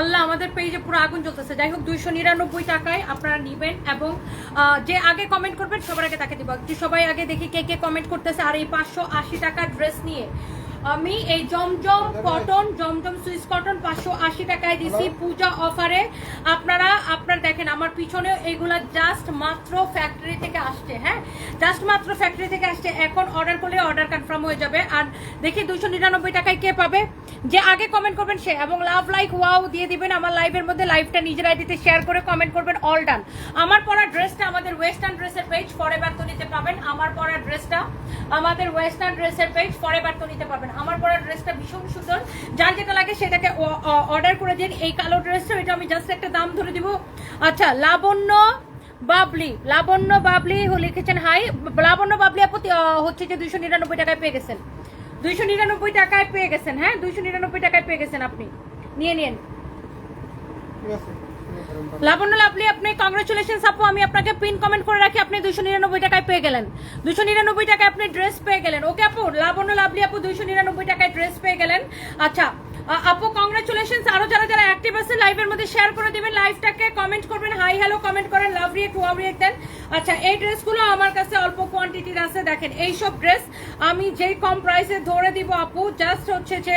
আল্লাহ আমাদের পেজে পুরো আগুন জ্বলতেছে। যাই হোক, দুইশো নিরানব্বই টাকায় আপনারা নিবেন এবং যে আগে কমেন্ট করবেন, সবার আগে তাকে দিব। সবাই আগে দেখি কে কে কমেন্ট করতেছে। আর এই পাঁচশো আশি টাকা ড্রেস নিয়ে আমি এই Zamzam cotton Zamzam Swiss cotton পাঁচশো আশি টাকায় দিছি পূজা অফারে। আপনারা আপনার দেখেন আমার পিছনে এইগুলা জাস্ট মাত্র ফ্যাক্টরি থেকে আসছে হ্যাঁ? জাস্ট মাত্র ফ্যাক্টরি থেকে আসছে। এখন অর্ডার করলে অর্ডার কনফার্ম হয়ে যাবে। আর দেখি দুইশো নিরানব্বই টাকায় কে পাবে? যে আগে কমেন্ট করবেন সে এবং লাভ লাইক ওয়াও দিয়ে দিবেন আমার লাইভের মধ্যে লাইভটা নিজের আইডিতে শেয়ার করে কমেন্ট করবেন অল ডান আমার পরা ড্রেসটা আমাদের ওয়েস্টার্ন ড্রেসের পেজ ফরে তো নিতে পাবেন। আমার পরা ড্রেসটা আমাদের ওয়েস্টার্ন ড্রেসের পেজ ফরে তো নিতে পারবেন। আমার পরা ড্রেসটা ভীষণ সুন্দর। যার যেটা লাগে সেটাকে অর্ডার করে দিন। এই কালো ড্রেসটা, এটা আমি জাস্ট একটা দাম ধরে দিব। আচ্ছা লাবণ্য বাবলি। লাবণ্য বাবলি লিখেছেন হাই লাবণ্য বাবলি আপু হচ্ছে যে দুইশো নিরানব্বই টাকায় পেয়ে গেছেন। দুইশো নিরানব্বই টাকায় পেয়ে গেছেন হ্যাঁ? দুইশো নিরানব্বই টাকায় পেয়ে গেছেন আপনি। নিয়ে নিন। ঠিক আছে। লাবণ্য লাভলি, আপনি কংগ্রেচুলেশন আপু, আমি আপনাকে পিন কমেন্ট করে রাখি, আপনি দুশো নিরানব্বই টাকায় পেয়ে গেলেন। দুশো নিরানব্বই টাকায় আপনি ড্রেস পেয়ে গেলেন। ওকে আপু, লাবণ্য লাভলি আপু দুশো নিরানব্বই টাকায় ড্রেস পেয়ে গেলেন। আচ্ছা আপু কংগ্রেচুলেশন আরও যারা যারা অ্যাক্টিভ আছে লাইভের মধ্যে শেয়ার করে দিবেন। লাইভটাকে কমেন্ট করবেন। হাই হ্যালো কমেন্ট করেন। লাভ রিয়েক্ট ওয়াও রিয়েক্ট দেন। আচ্ছা এই ড্রেসগুলো আমার কাছে অল্প কোয়ান্টিটির আছে। দেখেন, এই সব ড্রেস আমি যেই কম প্রাইসে ধরে দিব আপু জাস্ট হচ্ছে যে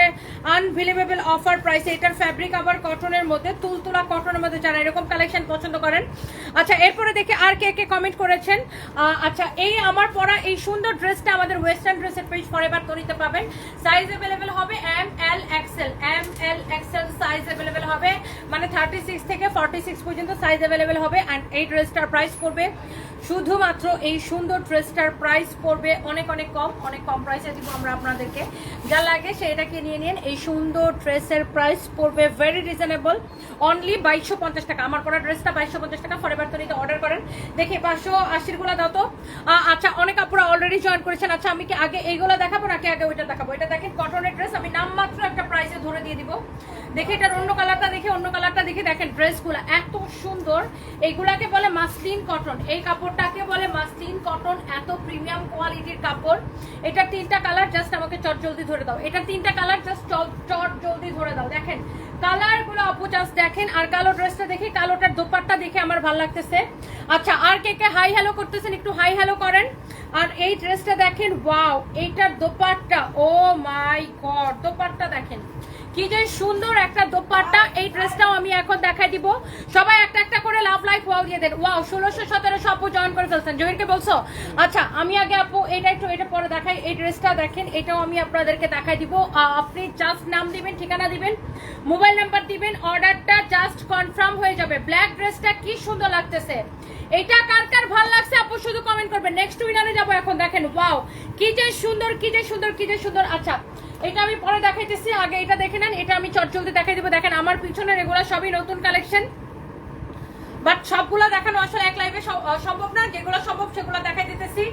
আনবিলিভেবল অফার প্রাইসে এটার ফ্যাব্রিক আবার কটনের মধ্যে, তুলতুলা কটনের মধ্যে যারা এরকম কালেকশন পছন্দ করেন। আচ্ছা এরপরে দেখে আর কে কে কমেন্ট করেছেন। আচ্ছা এই আমার পরা এই সুন্দর ড্রেসটা আমাদের ওয়েস্টার্ন ড্রেসের পেজ ফরএভার তৈরিতে পাবেন। সাইজ অ্যাভেলেবেল হবে M L XL M L XL size available হবে। মানে থার্টি সিক্স থেকে ফর্টি সিক্স পর্যন্ত সাইজ অ্যাভেলেবেল হবে। অ্যান্ড এই ড্রেসটার প্রাইস পড়বে শুধুমাত্র এই সুন্দর ড্রেসটার প্রাইস পড়বে অনেক অনেক কম অনেক কম প্রাইসে দিব আমরা আপনাদেরকে। যা লাগে সেটাকে নিয়ে নিন। এই সুন্দর ড্রেসের প্রাইস পড়বে ভেরি রিজনেবল অনলি বাইশশো পঞ্চাশ টাকা। আমার পরা ড্রেসটা বাইশশো পঞ্চাশ টাকা ফরেভার তৈরিতে অর্ডার করেন। দেখি পাঁচশো আশিরগুলা দাও তো। আচ্ছা অনেক আপুরা অলরেডি জয়েন করেছেন। আচ্ছা আমি কি আগে এইগুলো দেখাবো নাকি আগে ওইটা দেখাবো? এটা দেখেন কটনের ড্রেস আমি নামমাত্র একটা প্রাইসে ধরে দিয়ে দিব। দেখি এটার অন্য কালারটা দেখে, অন্য কালারটা দেখে। দেখেন ড্রেসগুলো এত সুন্দর। এইগুলাকে বলে মাসলিন কটন এই কাপড়টাকে বলে মাসলিন কটন, এত প্রিমিয়াম কোয়ালিটির কাপড়। এটা তিনটা কালার জাস্ট আমাকে চট জলদি ধরে দাও। এটা তিনটা কালার জাস্ট চট জলদি ধরে দাও। দেখেন কালারগুলো আপু জাস্ট দেখেন, আর কালো ড্রেসটা দেখি, কালোটার দোপাট্টা দেখে আমার ভালো লাগতেছে। আচ্ছা আর কে কে হাই হ্যালো করতেছেন, একটু হাই হ্যালো করেন। আর এই ড্রেসটা দেখেন ওয়াও এইটার dupatta oh my god dupatta দেখেন। কি যে সুন্দর একটা দোপাট্টা। এই ড্রেসটাও আমি এখন দেখাই দিব। সবাই একটা একটা করে লাভ লাইফ ওয়াও দিয়ে দেন। ওয়াও ষোলোশো সতেরোশো আপু জয়েন করে ফেলছেন। জহিরকে বলছো? আচ্ছা আমি আগে আপু, এটা একটু, এটা পরে দেখাই। এই ড্রেসটা দেখেন, এটাও আমি আপনাদেরকে দেখাই দিব। আপনি জাস্ট নাম দিবেন, ঠিকানা দিবেন, মোবাইল নাম্বার দিবেন, অর্ডারটা জাস্ট কনফার্ম হয়ে যাবে। ব্ল্যাক ড্রেসটা কি সুন্দর লাগতেছে। এটা কার কার ভালো লাগছে আপু, শুধু কমেন্ট করবেন। নেক্সট উইনারে যাব এখন, দেখেন ওয়াও কি যে সুন্দর, কি যে সুন্দর, কি যে সুন্দর। আচ্ছা এটা আমি পরে দেখাইতেছি। আগে এটা দেখে নেন, এটা আমি চটজলদি দেখাই দিব। দেখেন, আমার পিছনের এগুলো সবই নতুন কালেকশন বাট সবগুলো দেখানো আসলে এক লাইভে সম্ভব না। যেগুলো সম্ভব, সেগুলো দেখাই দিতেছি।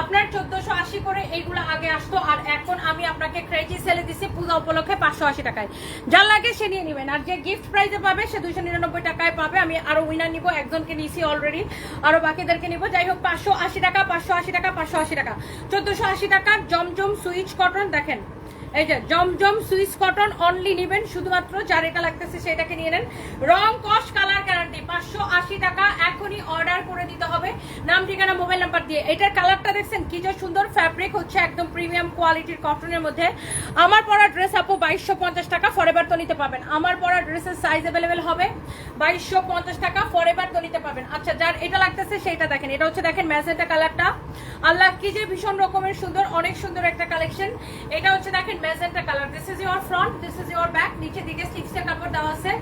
আপনার চোদ্দশো আশি করে এইগুলো আগে আসতো, আর এখন আমি আপনাকে ক্রেজি সেলে দিছি পূজা উপলক্ষে পাঁচশো আশি টাকায়। যার লাগে সে নিয়ে নেবেন। আর যে গিফট প্রাইজে পাবে, সে দুইশো নিরানব্বই টাকায় পাবে। আমি আরও উইনার নিব, একজনকে নিয়েছি অলরেডি আরও বাকিদেরকে নিব। যাই হোক, পাঁচশো আশি টাকা, পাঁচশো আশি টাকা, পাঁচশো আশি টাকা। চোদ্দশো আশি টাকা জমজম সুইচ কটন, দেখেন। এই যে জমজম সুইস কটন অনলি নেবেন, শুধুমাত্র যার এটা লাগতেছে সেটাকে নিয়ে নেন। রং কস কালার গ্যারান্টি পাঁচশো আশি টাকা এখনই অর্ডার করে দিতে হবে। নাম, ঠিকানা মোবাইল নাম্বার দিয়ে। এটার কালারটা দেখছেন, কি যে সুন্দর ফ্যাব্রিক হচ্ছে একদম প্রিমিয়াম কোয়ালিটির কটনের মধ্যে। আমার পরা ড্রেস আপু বাইশশো পঞ্চাশ টাকা ফরেবার তো নিতে পাবেন। আমার পরা ড্রেসের সাইজ অ্যাভেলেবেল হবে বাইশশো পঞ্চাশ টাকা ফরেবার তো নিতে পাবেন। আচ্ছা যার এটা লাগতেছে সেটা দেখেন। এটা হচ্ছে দেখেন ম্যাজেন্টা কালারটা আল্লাহ, কি যে ভীষণ রকমের সুন্দর, অনেক সুন্দর একটা কালেকশন এটা হচ্ছে দেখেন magenta colour. This is your front this is your back নিচে দিকে স্টিচের কাপড় দেওয়া আছে।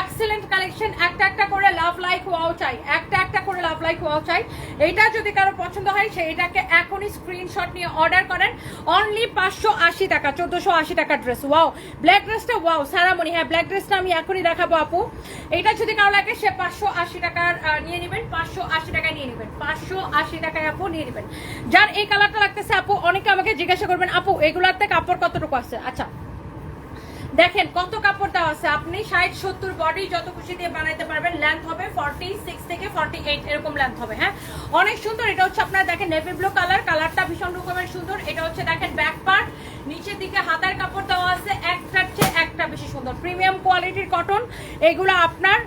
এক্সিলেন্ট কালেকশন একটা একটা করে লাভ লাইক ওয়াও চাই, একটা একটা করে লাভ লাইক ওয়াও চাই। এইটা যদি কারও পছন্দ হয়, সে এটাকে এখনই স্ক্রিনশট নিয়ে অর্ডার করেন। অনলি পাঁচশো আশি টাকা, চোদ্দশো আশি টাকা ড্রেস ওয়াও ব্ল্যাক ড্রেসটা ওয়াও সারামণি হ্যাঁ ব্ল্যাক ড্রেসটা আমি এখনই দেখাবো আপু। এটা যদি কারও লাগে, সে পাঁচশো আশি টাকার নিয়ে নেবেন, পাঁচশো আশি টাকায় নিয়ে নেবেন। পাঁচশো আশি টাকায় আপু নিয়ে নেবেন। যার এই কালারটা লাগতেছে আপু, অনেকে আমাকে জিজ্ঞাসা করবেন, আপু, এগুলাতে কাপড় কতটুকু আছে। আচ্ছা। দেখেন কত কাপড় দেওয়া আছে। আপনি ষাট, সত্তর বডি যত খুশি দিয়ে বানাইতে পারবেন। লেন্থ হবে ফর্টি সিক্স থেকে ফর্টি এইট এরকম লেন্থ হবে হ্যাঁ? অনেক সুন্দর। এটা হচ্ছে আপনার দেখেন নেভি ব্লু কালার কালারটা ভীষণ রকমের সুন্দর। এটা হচ্ছে দেখেন ব্যাক পার্ট নিচের দিকে হাতার কাপড় দেওয়া আছে। একটার চেয়ে একটা বেশি সুন্দর। প্রিমিয়াম কোয়ালিটির কটন এগুলো আপনার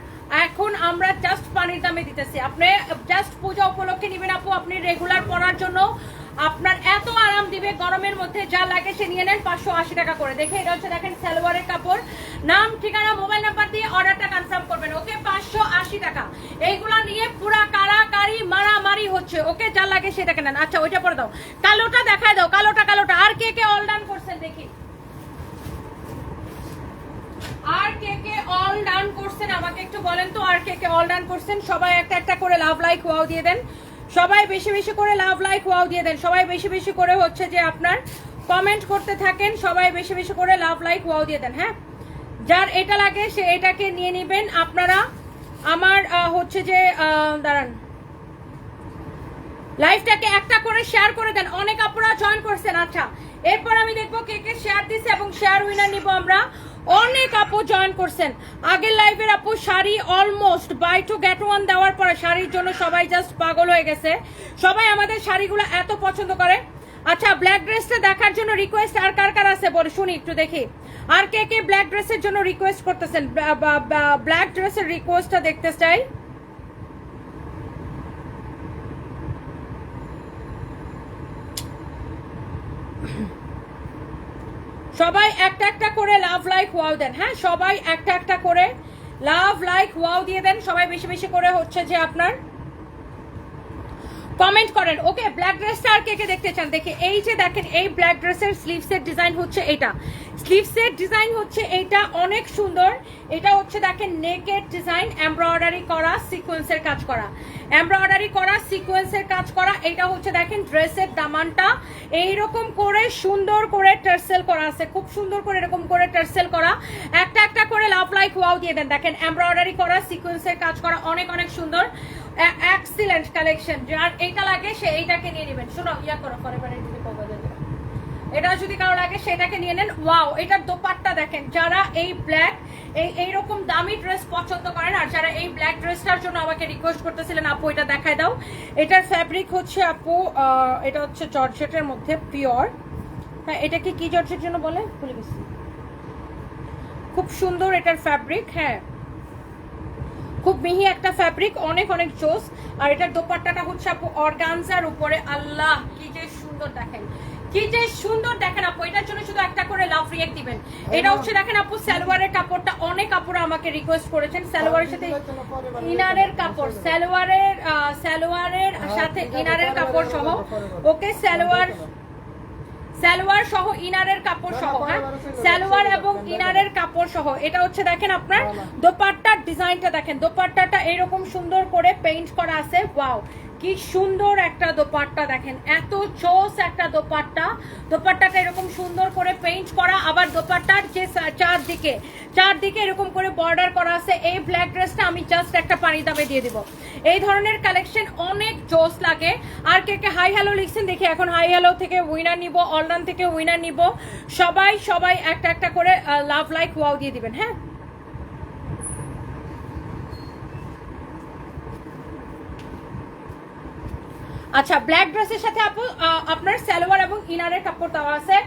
এখন আমরা জাস্ট পানির দামে দিতেছি। আপনি জাস্ট পূজা উপলক্ষে নেবেন আপু। আপনি রেগুলার পরার জন্য আপনার এত আরাম দিবে, গরমের মধ্যে যা লাগে সে নিয়ে নেন পাঁচশো আশি টাকা করে। দেখে এটা হচ্ছে দেখেন সালোয়ারের কাপড়। নাম, ঠিকানা, মোবাইল নাম্বার দিয়ে অর্ডারটা কনফার্ম করবেন। ওকে পাঁচশো আশি টাকা। এইগুলা নিয়ে পুরা কারাকারি, মারামারি হচ্ছে। ওকে যা লাগে সেটাকে নেন। আচ্ছা ওইটা পরে দাও। কালোটা দেখায় দাও। কালোটা কালোটা। আর কে কে অল ডান করছেন দেখি। আর কে কে অল ডান করছেন আমাকে একটু বলেন তো। আর কে কে অল ডান করছেন? সবাই একটা একটা করে লাভ লাইক ওয়াও দিয়ে দেন। সবাই বেশি বেশি করে লাভ লাইক ওয়াও দিয়ে দেন। সবাই বেশি বেশি করে হচ্ছে যে আপনার কমেন্ট করতে থাকেন, সবাই বেশি বেশি করে লাভ লাইক ওয়াও দিয়ে দেন হ্যাঁ? যার এটা লাগে, সে এটাকে নিয়ে নেবেন। আপনারা আমার হচ্ছে যে দাঁড়ান। লাইভটাকে একটা করে শেয়ার করে দেন। অনেক আপুরা জয়েন করছেন আচ্ছা। এরপর আমি দেখব কে কে শেয়ার দিছে এবং শেয়ার উইনার নিব আমরা। অনেক আপু জয়েন করছেন। আগের লাইভের আপু sari almost buy two get one দেওয়ার পরে শাড়ির জন্য সবাই জাস্ট পাগল হয়ে গেছে। সবাই আমাদের শাড়িগুলো এত পছন্দ করে। আচ্ছা ব্ল্যাক ড্রেসটা দেখার জন্য রিকোয়েস্ট আর কার কার আছে? বলে, শুনি একটু দেখি। আর কে কে ব্ল্যাক ড্রেসের জন্য রিকোয়েস্ট করতেছেন? ব্ল্যাক ড্রেসের রিকোয়েস্টটা দেখতে চাই। সবাই একটা একটা করে লাভ লাইক ওয়াও দেন। হ্যাঁ সবাই একটা একটা করে লাভ লাইক ওয়াও দিয়ে দেন। সবাই বেশি বেশি করে হচ্ছে যে আপনার কমেন্ট করেন, ওকে ব্ল্যাক ড্রেসটা আর কে কে দেখতে চান? দেখে, এই যে দেখেন, এই ব্ল্যাক ড্রেসের স্লিভসের ডিজাইন হচ্ছে এটা। স্লিভসের ডিজাইন হচ্ছে এইটা অনেক সুন্দর। এটা হচ্ছে দেখেন নেকের ডিজাইন এমব্রয়ডারি করা সিকোয়েন্সের কাজ করা। এমব্রয়ডারি করা সিকোয়েন্সের কাজ করা, এটা হচ্ছে দেখেন ড্রেসের দামানটা। এইরকম করে সুন্দর করে টার্সেল করা আছে, খুব সুন্দর করে এরকম করে টার্সেল করা। একটা একটা করে লাভ লাইক ওয়াও দিয়ে দেন। দেখেন এমব্রয়ডারি করা সিকোয়েন্সের কাজ করা, অনেক অনেক সুন্দর। এক্সিলেন্ট কালেকশন যার এইটা লাগে, সে এইটাকে নিয়ে নেবেন। শোনো, ইয়া করো ফরএভার যদি পাবো এটা যদি কারও লাগে, সেটাকে নিয়ে নেন। ওয়াও এটার দোপাট্টা দেখেন। যারা এই ব্ল্যাক এই এইরকম দামি ড্রেস পছন্দ করেন আর যারা এই ব্ল্যাক ড্রেসটার জন্য আমাকে রিকোয়েস্ট করতেছিলেন, আপু, এটা দেখায় দাও। এটার ফ্যাব্রিক হচ্ছে, আপু এটা হচ্ছে জর্জেটের মধ্যে পিওর হ্যাঁ এটা কি জর্জের জন্য বলে? ভুলে গেছি। খুব সুন্দর এটার ফ্যাব্রিক হ্যাঁ। খুব মিহি একটা ফ্যাব্রিক অনেক অনেক জোস। আর এটার দোপাট্টাটা হচ্ছে আপু অর্গানজার উপরে। আল্লাহ, কি যে সুন্দর দেখেন। কি যে সুন্দর দেখেন আপু, এটার জন্য শুধু একটা করে লাভ রিয়েক্ট দিবেন। এটা হচ্ছে দেখেন আপু, সালোয়ারের কাপড়টা অনেক আপুরা আমাকে রিকোয়েস্ট করেছেন। সালোয়ারের সাথে ইনারের কাপড়, সালোয়ারের সালোয়ারের সাথে ইনারের কাপড় সহ। ওকে, সালোয়ার সালোয়ার সহ ইনারের কাপড় সহ হ্যাঁ? সালোয়ার এবং ইনারের কাপড় সহ এটা হচ্ছে দেখেন আপনার দোপাট্টার ডিজাইনটা দেখেন। দোপাট্টাটা এরকম সুন্দর করে পেইন্ট করা আছে। ওয়াও কি সুন্দর একটা দোপাট্টা দেখেন। এত চোস একটা দোপাট্টা। দোপাট্টাটা এরকম সুন্দর করে পেইন্ট করা, আবার দোপাট্টার যে চারদিকে চারদিকে এরকম করে বর্ডার করা আছে, এই ব্ল্যাক ড্রেসটা আমি জাস্ট একটা পানি দামে দিয়ে দিব। এই ধরনের কালেকশন অনেক জোস লাগে। আর কে কে হাই হ্যালো লিখছেন, দেখি এখন হাই হ্যালো থেকে উইনার নিব অলরান থেকে উইনার নিব। সবাই সবাই একটা একটা করে লাভ লাইক ওয়াও দিয়ে দিবেন হ্যাঁ? আচ্ছা ব্ল্যাক ড্রেসের সাথে আপু আপনার সালোয়ার এবং ইনারের কাপড় দেওয়া আছে।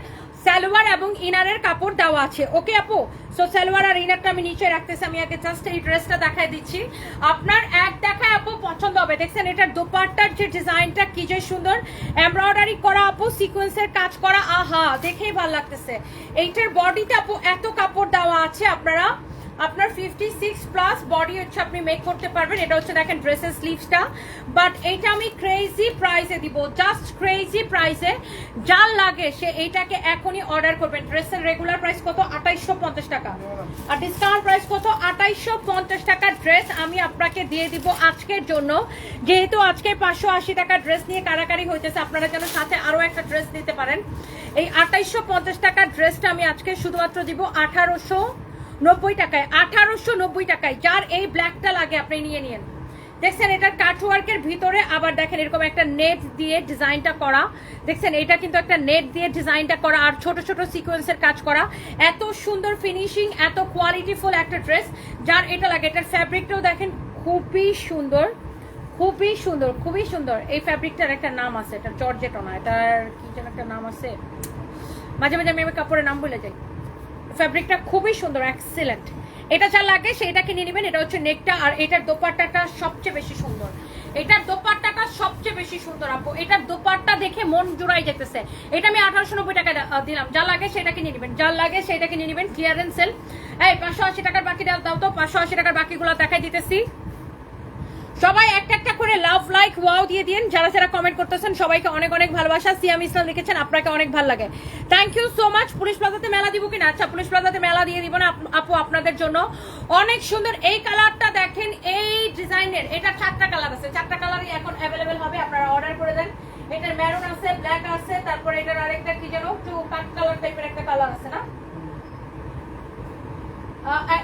সালোয়ার এবং ইনারের কাপড় দেওয়া আছে। ওকে আপু? সো সালোয়ার আর ইনারটা আমি নিচে রাখতেছি। আমি আগে জাস্ট এই ড্রেসটা দেখায় দিচ্ছি। আপনার এক দেখায় আপু পছন্দ হবে। দেখছেন, এটার দোপাট্টার যে ডিজাইনটা কি যে সুন্দর। এমব্রয়ডারি করা আপু সিকোয়েন্সের কাজ করা, আহা, দেখেই ভালো লাগতেছে। এইটার বডিতে আপু এত কাপড় দেওয়া আছে আপনারা। আপনার ফিফটি সিক্স প্লাস বডি হচ্ছে আপনি মেক করতে পারবেন। এটা হচ্ছে দেখেন ড্রেসের স্লিভসটা বাট এইটা আমি ক্রেজি প্রাইসে দিব। জাস্ট ক্রেজি প্রাইসে যার লাগে সে এইটাকে এখনই অর্ডার করবেন। ড্রেসের রেগুলার প্রাইস কত? আঠাইশশো পঞ্চাশ টাকা। আর ডিসকাউন্ট প্রাইস কত? আঠাইশশো পঞ্চাশ টাকার ড্রেস আমি আপনাকে দিয়ে দিব আজকের জন্য। যেহেতু আজকে পাঁচশো আশি টাকার ড্রেস নিয়ে কারাকারি হইতেছে, আপনারা যেন সাথে আরও একটা ড্রেস দিতে পারেন। এই আঠাইশশো পঞ্চাশ টাকার ড্রেসটা আমি আজকে শুধুমাত্র দিব আঠারোশো নব্বই টাকায়, আঠারোশো নব্বই টাকায়, যার এই ব্ল্যাকটা লাগে আপনি নিয়ে নিন। দেখছেন, এটার কাটওয়ার্কের ভিতরে আবার দেখেন এরকম একটা নেট দিয়ে ডিজাইনটা করা। দেখছেন, এটা কিন্তু একটা নেট দিয়ে ডিজাইনটা করা আর ছোট ছোট সিকোয়েন্সের কাজ করা। এত সুন্দর ফিনিশিং এত কোয়ালিটিফুল একটা ড্রেস যার এটা লাগে। এটার ফ্যাব্রিকটাও দেখেন, খুবই সুন্দর খুবই সুন্দর খুবই সুন্দর। এই ফ্যাব্রিকটার একটা নাম আছে, এটা জর্জেটনা এটার কি যেন একটা নাম আছে? মাঝে মাঝে আমি আমার কাপড়ের নাম বলে যাই। ফ্যাব্রিকটা খুবই সুন্দর এক্সিলেন্ট এটা যা লাগে সেইটাকে নিয়ে নেবেন, এটা হচ্ছে নেকটা আর এটার দোপাট্টাটা সবচেয়ে বেশি সুন্দর। এটার দোপাট্টাটা সবচেয়ে বেশি সুন্দর, আপু। এটার দোপাট্টা দেখে মন জোড়াই যেতেছে। এটা আমি আঠারোশো নব্বই টাকা দিলাম। যা লাগে সেটাকে নিয়ে নেবেন। যা লাগে সেটাকে নিয়ে নেবেন। ক্লিয়ারেন্স সেল এই, পাঁচশো আশি টাকার বাকি দাও তো। পাঁচশো আশি টাকার বাকিগুলো দেখাই দিতেছি। সবাই একটা একটা করে লাভ লাইক ওয়াও দিয়ে দিন। যারা যারা কমেন্ট করতেছেন, সবাইকে অনেক অনেক ভালোবাসা। সিয়াম ইসলাম লিখেছেন, আপনাকে অনেক ভালো লাগে। Thank you so much police প্লাজাতে মেলা দিব কিনা? আচ্ছা পুলিশ প্লাজাতে মেলা দিয়ে দিব না? আপ- আপু, আপনাদের জন্য অনেক সুন্দর। এই কালারটা দেখেন, এই ডিজাইনের। এটা চারটা কালার আছে। চারটা কালারই এখন অ্যাভেলেবেল হবে। আপনারা অর্ডার করে দেন। এটার মেরুন আছে ব্ল্যাক আছে, তারপরে এটার আরেকটা কি যেন, একটু কাট কালার টাইপের একটা কালার আছে না?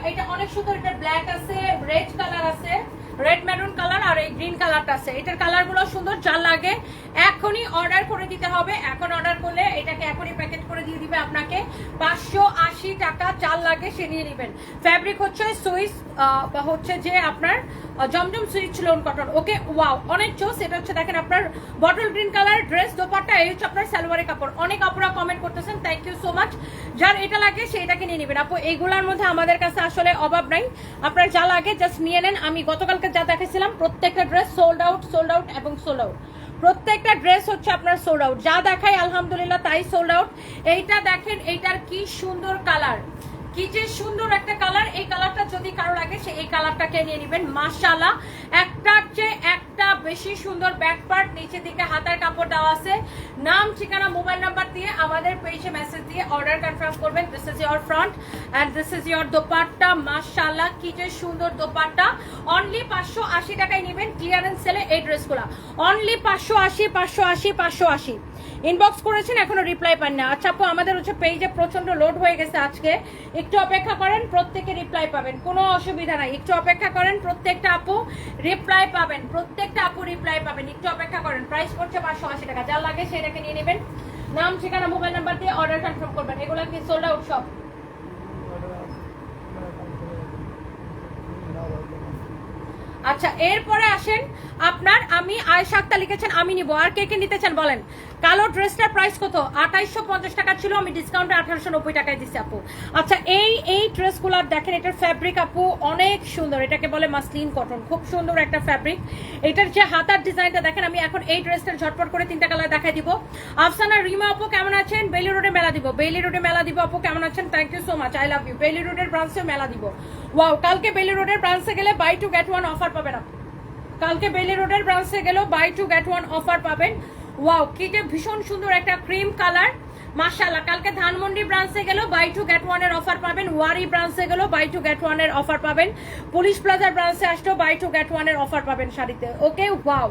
এটা অনেক সুন্দর। এটা ব্ল্যাক আছে রেড কালার আছে। রেড মেরুন কালার আর এই গ্রিন কালারটা আছে। এটার কালারগুলো সুন্দর, যা লাগে এখনই অর্ডার করে দিতে হবে। এখন অর্ডার করলে এটাকে এখনই প্যাকেট করে দিয়ে দিবে আপনাকে। পাঁচশো আশি টাকা চাল লাগে সে নিয়ে নেবেন। ফ্যাব্রিক হচ্ছে সুইস হচ্ছে যে আপনার Zamzam Swiss lawn cotton. Okay wow অনেক চোস এটা হচ্ছে দেখেন আপনার bottle green colour dress dupatta, এই হচ্ছে আপনার সালোয়ারের কাপড়। অনেক আপুরা কমেন্ট করতেছেন থ্যাংক ইউ সো মাচ যার এটা লাগে, সে এটাকে নিয়ে নেবেন। আপু, এইগুলোর মধ্যে আমাদের কাছে আসলে অভাব নাই। আপনার যা লাগে জাস্ট নিয়ে নেন। আমি গতকালকে যা দেখেছিলাম, প্রত্যেকটা dress sold out sold out এবং সোল্ড আউট প্রত্যেকটা ড্রেস হচ্ছে আপনার সোল্ড আউট যা দেখাই আলহামদুলিল্লাহ, তাই সোল্ড আউট এইটা দেখেন, এইটার কি সুন্দর কালার কি যে সুন্দর একটা কালার, এই কালারটা যদি কারও লাগে, সে এই কালারটাকে নিয়ে নেবেন। মাশাআল্লাহ, একটার চেয়ে একটা বেশি সুন্দর ব্যাক পার্ট নিচে দিকে হাতার কাপড় দেওয়া আছে। নাম, ঠিকানা মোবাইল নাম্বার দিয়ে, আমাদের পেজে মেসেজ দিয়ে অর্ডার কনফার্ম করবেন। This is your front and this is your dupatta. মাশাআল্লাহ, কি যে সুন্দর দোপাট্টা। অনলি পাঁচশো আশি টাকায় নেবেন ক্লিয়ারেন্স সেলে এই ড্রেসগুলো অনলি পাঁচশো আশি পাঁচশো আশি পাঁচশো আশি। ইনবক্স করেছেন, এখনও রিপ্লাই পান না আচ্ছা আপু, আমাদের হচ্ছে পেজে প্রচণ্ড লোড হয়ে গেছে আজকে। একটু অপেক্ষা করেন, প্রত্যেকে রিপ্লাই পাবেন। কোনো অসুবিধা নাই। একটু অপেক্ষা করেন, প্রত্যেকটা আপু রিপ্লাই পাবেন। প্রত্যেকটা আপু রিপ্লাই পাবেন। একটু অপেক্ষা করেন। প্রাইস পড়ছে পাঁচশো আশি টাকা। যা লাগে সেটাকে নিয়ে নেবেন। নাম, ঠিকানা মোবাইল নাম্বার দিয়ে অর্ডার কনফার্ম করবেন। এগুলো কি সোল্ড আউট সব? আচ্ছা এরপরে আসেন আপনার, আমি আয়সা আক্তার লিখেছেন, আমি নিব। আর কে কে নিতে চান বলেন? কালো ড্রেসটার প্রাইস কত? আঠাইশশো পঞ্চাশ টাকা ছিল, আমি ডিসকাউন্টে আঠারোশো নব্বই টাকায় দিচ্ছি আপু। আচ্ছা এই এই ড্রেসগুলার দেখেন, এটার ফ্যাব্রিক আপু অনেক সুন্দর। এটাকে বলে মাসলিন কটন। খুব সুন্দর একটা ফ্যাব্রিক এটার যে হাতার ডিজাইনটা দেখেন, আমি এখন এই ড্রেসটার ঝটপট করে তিনটা কালার দেখাই দিব। আফসানা, রিমা আপু কেমন আছেন? বেলি রোডে মেলা দিব। বেলি রোডে মেলা দিব আপু, কেমন আছেন? Thank you so much I love you Bailey রোডের ব্রাঞ্চে মেলা দিব। ওয়াও কালকে বেলি রোডের ব্রাঞ্চে গেলে buy two get one offer পাবেন আপু। কালকে বেলি রোডের ব্রাঞ্চে গেলেও buy two get one offer পাবেন। ওয়াও কি যে ভীষণ সুন্দর একটা ক্রিম কালার মাশাআল্লাহ, কালকে ধানমন্ডি ব্রাঞ্চে গেলেও বাই টু গেট ওয়ানের অফার পাবেন, ওয়ারি ব্রাঞ্চে গেলেও বাই টু গেট ওয়ানের অফার পাবেন, পুলিশ প্লাজার ব্রাঞ্চে আসলেও বাই টু গেট ওয়ানের অফার পাবেন শাড়িতে ওকে ওয়াও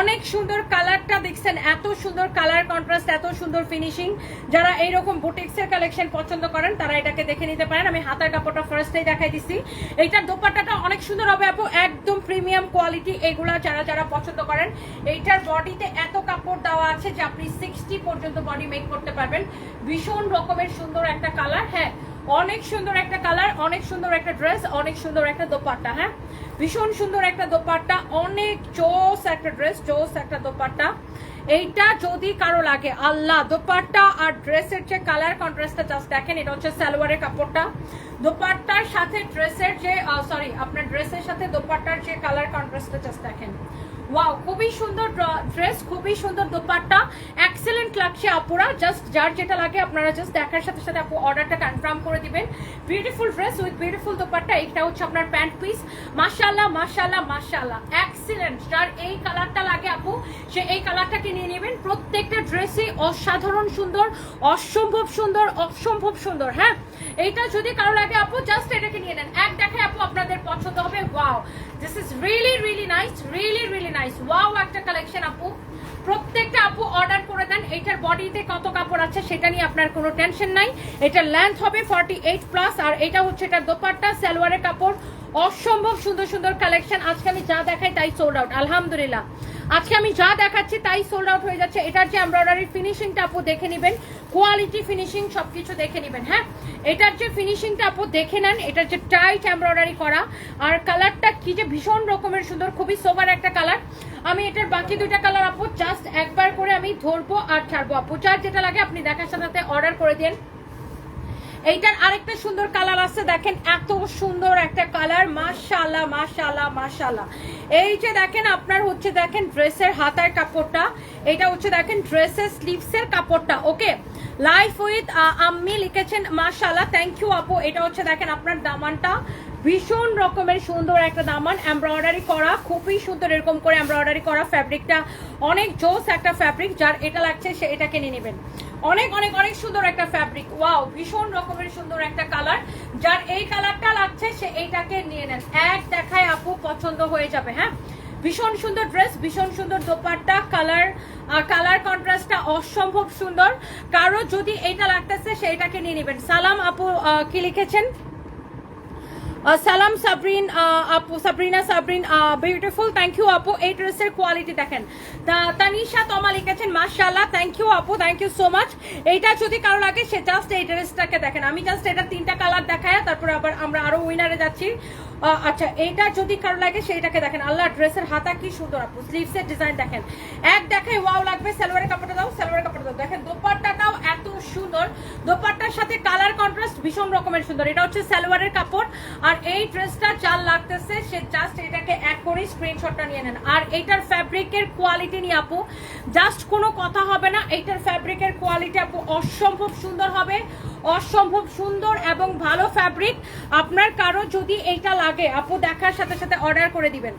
অনেক সুন্দর কালারটা দেখছেন, এত সুন্দর কালার কন্ট্রাস্ট এত সুন্দর ফিনিশিং যারা এইরকম বুটিক্সের কালেকশন পছন্দ করেন, তারা এটাকে দেখে নিতে পারেন। আমি হাতার কাপড়টা ফার্স্টেই দেখাই দিছি এইটার দোপাট্টাটা অনেক সুন্দর হবে আপু, একদম প্রিমিয়াম কোয়ালিটি এগুলা যারা যারা পছন্দ করেন, এইটার বডিতে এত কাপড় দেওয়া আছে যে আপনি সিক্সটি পর্যন্ত বডি মেক করতে পারবেন। ভীষণ রকমের সুন্দর একটা কালার হ্যাঁ অনেক সুন্দর একটা কালার, অনেক সুন্দর একটা ড্রেস, অনেক সুন্দর একটা দোপাট্টা হ্যাঁ ভীষণ সুন্দর একটা দোপাট্টা, অনেক চোস একটা ড্রেস জোস একটা দোপাট্টা। এইটা যদি কারও লাগে, আল্লাহ, দোপাট্টা আর ড্রেসের যে কালার কন্ট্রাস্টটা জাস্ট দেখেন, এটা হচ্ছে সালোয়ারের কাপড়টা। দোপাট্টার সাথে ড্রেসের যে সরি আপনার ড্রেসের সাথে দোপাট্টার যে কালার কন্ট্রাস্টটা জাস্ট দেখেন। ওয়াও খুবই সুন্দর ড্রেস খুবই সুন্দর দোপাট্টা। এক্সেলেন্ট লাগছে আপুরা। জাস্ট যার যেটা লাগে আপনারা জাস্ট দেখার সাথে সাথে আপু অর্ডারটা কনফার্ম করে দিবেন। Beautiful dress with beautiful dupatta. এটা হচ্ছে আপনার প্যান্ট পিস মাশাআল্লাহ মাশাআল্লাহ মাশাআল্লাহ। এক্সেলেন্ট যার এই কালারটা লাগে আপু, সে এই কালারটাকে নিয়ে নেবেন। প্রত্যেকটা ড্রেসই অসাধারণ সুন্দর, অসম্ভব সুন্দর অসম্ভব সুন্দর হ্যাঁ? এইটা যদি কারও লাগে আপু জাস্ট এটাকে নিয়ে নেন। এক দেখে আপু আপনাদের পছন্দ হবে। Wow this is really nice really really nice wow একটা কালেকশন আপু। প্রত্যেকটা আপু অর্ডার করে দেন এটার বডিতে কত কাপড় আছে সেটা নিয়ে আপনার কোনো টেনশন নাই। এটার লেন্থ হবে ফর্টি এইট প্লাস আর এটা হচ্ছে এটার দোপাট্টা, সালোয়ারের কাপড়। অসম্ভব সুন্দর সুন্দর কালেকশন আজকে আমি যা দেখাই তাই সোল্ড আউট আলহামদুলিল্লাহ। আজকে আমি যা দেখাচ্ছি তাই সোল্ড আউট হয়ে যাচ্ছে। এটার যে এমব্রয়ডারি ফিনিশিংটা আপু দেখে নেবেন কোয়ালিটি ফিনিশিং সবকিছু দেখে নেবেন হ্যাঁ? এটার যে ফিনিশিংটা আপু দেখে নেন, এটার যে টাইট এমব্রয়ডারি করা, আর কালারটা কি যে ভীষণ রকমের সুন্দর, খুবই সোভার একটা কালার আমি এটার বাকি দুইটা কালার আপু জাস্ট একবার করে আমি ধরবো আর ছাড়বো আপু। যার যেটা লাগে আপনি দেখার সাথে সাথে অর্ডার করে দেন। এইটার আরেকটা সুন্দর কালার আছে, দেখেন এত সুন্দর একটা কালার মাশাআল্লাহ মাশাআল্লাহ মাশাআল্লাহ। এই যে দেখেন আপনার হচ্ছে, দেখেন ড্রেসের হাতার কাপড়টা, এটা হচ্ছে, দেখেন ড্রেসের স্লিভসের কাপড়টা ওকে লাইফ উইথ আম্মি লিখেছেন, মাশাআল্লাহ থ্যাংক ইউ আপু। এটা হচ্ছে দেখেন আপনার দামানটা। ভীষণ রকমের সুন্দর একটা দামান এমব্রয়ডারি করা, খুবই সুন্দর এরকম করে এমব্রয়ডারি করা ফ্যাব্রিকটা অনেক জোস একটা ফ্যাব্রিক যার এটা লাগছে, সে এটা কিনে নেবেন। অনেক অনেক অনেক সুন্দর একটা ফ্যাব্রিক ওয়াও ভীষণ রকমের সুন্দর একটা কালার যার এই কালারটা লাগছে, সে এইটাকে নিয়ে নেন। এক দেখায় আপু, পছন্দ হয়ে যাবে হ্যাঁ? ভীষণ সুন্দর ড্রেস ভীষণ সুন্দর দোপাট্টা কালার কালার কন্ট্রাস্টটা অসম্ভব সুন্দর। কারও যদি এইটা লাগতেছে, সেইটাকে নিয়ে নেবেন। সালাম আপু কি লিখেছেন? সালাম সাবরিন আপু, Sabrina Sabrin beautiful thank you আপু। এই ড্রেসের কোয়ালিটি দেখেন। তানিশা তমা লিখেছেন, মাশাআল্লাহ থ্যাংক ইউ আপু থ্যাংক ইউ সো মাচ এইটা যদি কারও লাগে, সে জাস্ট এই ড্রেসটাকে দেখেন। আমি জাস্ট এটা তিনটা কালার দেখায়, তারপরে আবার আমরা আরও উইনারে যাচ্ছি। আচ্ছা এইটা যদি কারও লাগে, সেইটাকে দেখেন। আল্লাহ ড্রেসের হাতা কি সুন্দর, আপু। স্লিভসের ডিজাইন দেখেন। এক দেখে ওয়াও লাগবে, সালোয়ারের কাপড়টা দাও, সালোয়ারের কাপড়টা দাও। দেখেন দোপাট্টাটাও এত সুন্দর। দোপাট্টার সাথে কালার কন্ট্রাস্ট ভীষণ রকমের সুন্দর। এটা হচ্ছে সালোয়ারের কাপড়। আর এই ড্রেসটা যার লাগতেছে, সে জাস্ট এটাকে এক করে স্ক্রিনশটটা নিয়ে নেন। আর এইটার ফ্যাব্রিকের কোয়ালিটি নিয়ে আপু জাস্ট কোনো কথা হবে না এইটার ফ্যাব্রিকের কোয়ালিটি আপু অসম্ভব সুন্দর হবে। অসম্ভব সুন্দর এবং ভালো ফ্যাব্রিক। আপনার কারও যদি এইটা লাগে, আপু দেখার সাথে সাথে অর্ডার করে দিবেন।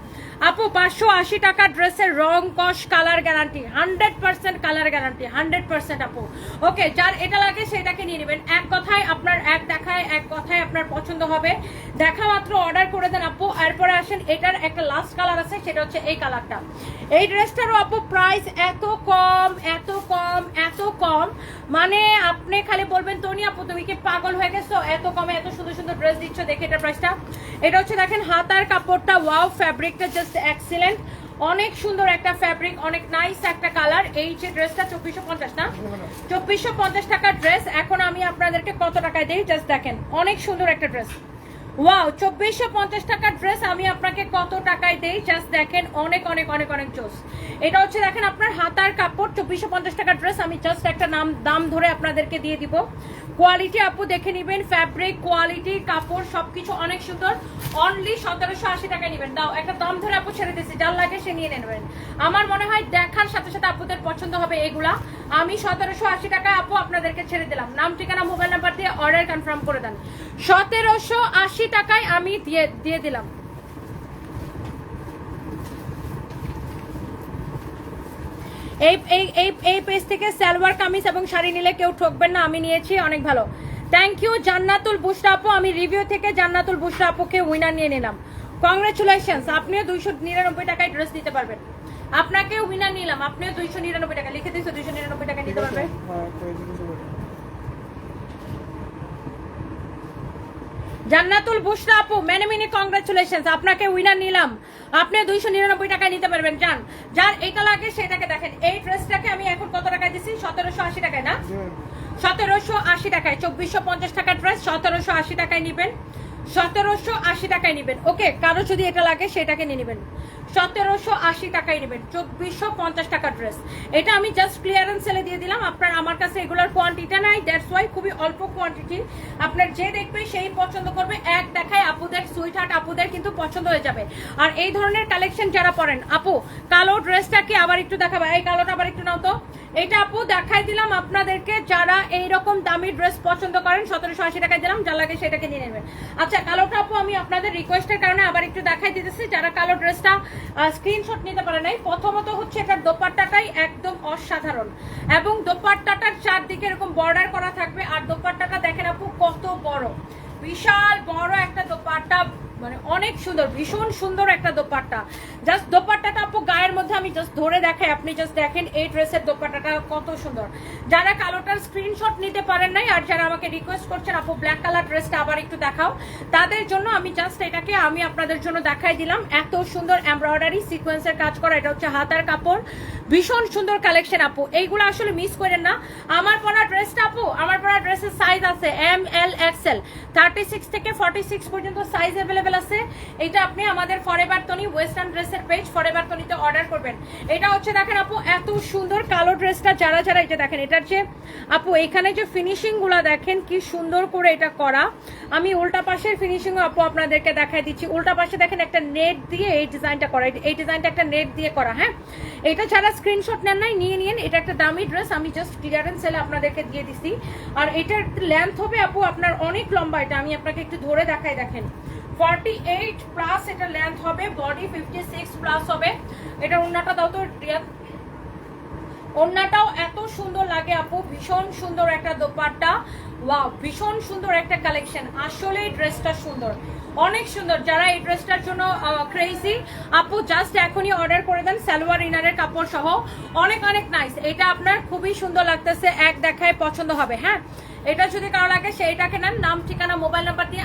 আপু, পাঁচশো আশি টাকা ড্রেসের রং, কস, colour guarantee. Hundred percent colour guarantee, hundred percent আপু। ওকে, যার এটা লাগে সেটাকে নিয়ে নেবেন। এক কথায় আপনার, এক দেখায়, এক কথায় আপনার পছন্দ হবে। দেখা মাত্র অর্ডার করে দেন আপু। এরপরে আসেন, এটার একটা লাস্ট কালার আছে, সেটা হচ্ছে এই কালারটা এই ড্রেসটারও আপু প্রাইস এত কম এত কম এত কম। মানে আপনি খালি বলবেন, তনি আপু, তুমি কি পাগল হয়ে গেছো? এত কমে এত সুন্দর সুন্দর ড্রেস দিচ্ছ, দেখে এটা প্রাইসটা এটা হচ্ছে দেখেন, হাতার কাপড়টা ওয়াও ফ্যাব্রিকটা জাস্ট এক্সিলেন্ট অনেক সুন্দর একটা ফ্যাব্রিক অনেক নাইস একটা কালার এই যে ড্রেসটা চব্বিশশো পঞ্চাশ, না? চব্বিশশো পঞ্চাশ টাকার ড্রেস এখন আমি আপনাদেরকে কত টাকায় দিই? জাস্ট দেখেন, অনেক সুন্দর একটা ড্রেস ওয়াও চব্বিশশো পঞ্চাশ টাকার ড্রেস আমি আপনাকে কত টাকায় দেই? জাস্ট দেখেন, অনেক অনেক অনেক অনেক জোস এটা হচ্ছে দেখেন আপনার হাতার কাপড়। চব্বিশশো পঞ্চাশ টাকার ড্রেস আমি জাস্ট একটা নাম, দাম ধরে আপনাদেরকে দিয়ে দিব। কোয়ালিটি আপু দেখে নেবেন ফ্যাব্রিক কোয়ালিটি কাপড়, সবকিছু অনেক সুন্দর। অনলি সতেরোশো আশি টাকায় নেবেন। দাও, একটা দাম ধরে আপু ছেড়ে দিয়েছি। যার লাগে সে নিয়ে নেবেন। আমার মনে হয় দেখার সাথে সাথে আপুদের পছন্দ হবে এগুলা। আমি সতেরোশো আশি টাকা আপু আপনাদেরকে ছেড়ে দিলাম। নাম, ঠিকানা মোবাইল নাম্বার দিয়ে অর্ডার কনফার্ম করে দেন। সতেরোশো আশি টাকায় আমি দিয়ে দিয়ে দিলাম। এই এই এই পেজ থেকে সালোয়ার, কামিজ এবং শাড়ি নিলে কেউ ঠকবেন না, আমি নিয়েছি, অনেক ভালো। থ্যাংক ইউ জান্নাতুল আপু, আমি রিভিউ থেকে জান্নাতুল আপুকে উইনার নিয়ে নিলাম। কংগ্রেচুলেশনস আপনিও দুইশো নিরানব্বই টাকায় ড্রেস নিতে পারবেন। আপনাকে উইনার নিলাম, আপনিও দুইশো নিরানব্বই টাকা, লিখে দিয়েছ দুইশো নিরানব্বই টাকা নিতে পারবেন হ্যাঁ করে দিতে পারি। জান্নাতুল বুশরা আপু মেনে মিনি কংগ্রেচুলেশন আপনাকে উইনার নিলাম। আপনি দুইশো নিরানব্বই টাকায় নিতে পারবেন যান যার এটা লাগে সেটাকে দেখেন। এই ড্রেসটাকে আমি এখন কত টাকায় দিচ্ছি সতেরোশো আশি টাকায় না? সতেরোশো আশি টাকায় চব্বিশশো পঞ্চাশ টাকার ড্রেস সতেরোশো আশি টাকায় নিবেন। সতেরোশো আশি টাকায় নিবেন। ওকে কারও যদি এটা লাগে সেটাকে নিয়ে নেবেন। সতেরোশো আশি টাকায় নেবেন, চব্বিশশো পঞ্চাশ টাকার ড্রেস এটা আমি জাস্ট ক্লিয়ারেন্স সেলে দিয়ে দিলাম। আপনার, আমার কাছে এগুলোর কোয়ান্টিটি নাই দ্যাটস ওয়াই খুবই অল্প কোয়ান্টিটি আপনার যে দেখবে সেই পছন্দ করবে। এক দেখায় আপুদের সুইট হার্ট আপুদের কিন্তু পছন্দ হয়ে যাবে। আর এই ধরনের কালেকশন যারা পরেন, আপু, কালো ড্রেসটাকে আবার একটু দেখাবে? এই কালোটা আবার একটু নাও তো। এটা আপু, দেখাই দিলাম আপনাদেরকে যারা এই রকম দামি ড্রেস পছন্দ করেন, সতেরোশো আশি টাকায় দিলাম, যা লাগে সেটাকে নিয়ে নেবেন। আচ্ছা কালোটা আপু, আমি আপনাদের রিকোয়েস্টের কারণে আবার একটু দেখাই দিতেছি। যারা কালো ড্রেসটা স্ক্রিনশট নিতে পারে নাই। প্রথমত হচ্ছে এটার দোপাট্টাটাই একদম অসাধারণ। এবং দোপাট্টাটার চারদিকে এরকম বর্ডার করা থাকবে। আর দোপাট্টাটা দেখেন আপু, কত বড়। বিশাল বড় একটা দোপাট্টা। মানে অনেক সুন্দর, ভীষণ সুন্দর একটা দোপাট্টা। জাস্ট দোপাট্টাটা আপু গায়ের মধ্যে আমি জাস্ট ধরে দেখাই, আপনি জাস্ট দেখেন এই ড্রেসের দোপাট্টাটা কত সুন্দর। যারা কালোটার স্ক্রিনশট নিতে পারেন নাই আর যারা আমাকে রিকোয়েস্ট করছেন, আপু ব্ল্যাক কালার ড্রেসটা আবার একটু দেখাও। তাদের জন্য আমি জাস্ট এটাকে আমি আপনাদের জন্য দেখাই দিলাম। এত সুন্দর এমব্রয়ডারি সিকোয়েন্সের কাজ করা, এটা হচ্ছে হাতার কাপড়। ভীষণ সুন্দর কালেকশন আপু। এইগুলো আসলে মিস করেন না। আমার পরা ড্রেসটা আপু, আমার পরা ড্রেসের সাইজ আছে M L XL thirty six থেকে ফর্টি সিক্স পর্যন্ত সাইজ অ্যাভেলেবেল আছে। এটা আপনি আমাদের ফরেভার তনি ওয়েস্টার্ন ড্রেসের পেজ ফরেভার তনিতে অর্ডার করবেন। এটা হচ্ছে দেখেন আপু, এত সুন্দর কালো ড্রেসটা যারা যারা এটা দেখেন, এটার যে আপু এখানে যে ফিনিশিংগুলা দেখেন, কি সুন্দর করে এটা করা। আমি উল্টা পাশের ফিনিশিং আপু আপনাদেরকে দেখাই দিচ্ছি। উল্টা পাশে দেখেন একটা নেট দিয়ে এই ডিজাইনটা করা। এই ডিজাইনটা একটা নেট দিয়ে করা হ্যাঁ? এটা যারা স্ক্রিনশট নেন নাই, নিয়ে নিন এটা একটা দামি ড্রেস আমি জাস্ট ক্লিয়ারেন্স সেলে আপনাদেরকে দিয়ে দিছি। আর এটার লেন্থ হবে আপু আপনার অনেক লম্বা, এটা আমি আপনাকে একটু ধরে দেখাই দেখেন। ফর্টি এইট প্লাস এটা লেন্থ হবে বডি ফিফটি সিক্স প্লাস হবে। এটা অন্যটা দাও তো রিয়া। ওড়নাটাও এত সুন্দর লাগে আপু, ভীষণ সুন্দর একটা দোপাট্টা। ওয়াও ভীষণ সুন্দর একটা কালেকশন আসলে ড্রেসটা সুন্দর। অনেক সুন্দর। যারা এই ড্রেসটার জন্য ক্রেজি আপু জাস্ট এখনই অর্ডার করে দেন, সালোয়ার, ইনারের কাপড় সহ। অনেক অনেক নাইস এটা আপনার খুবই সুন্দর লাগতেছে, এক দেখায় পছন্দ হবে হ্যাঁ? এটা যদি কারও লাগে, সেইটাকে নেন। নাম, ঠিকানা মোবাইল নাম্বার দিয়ে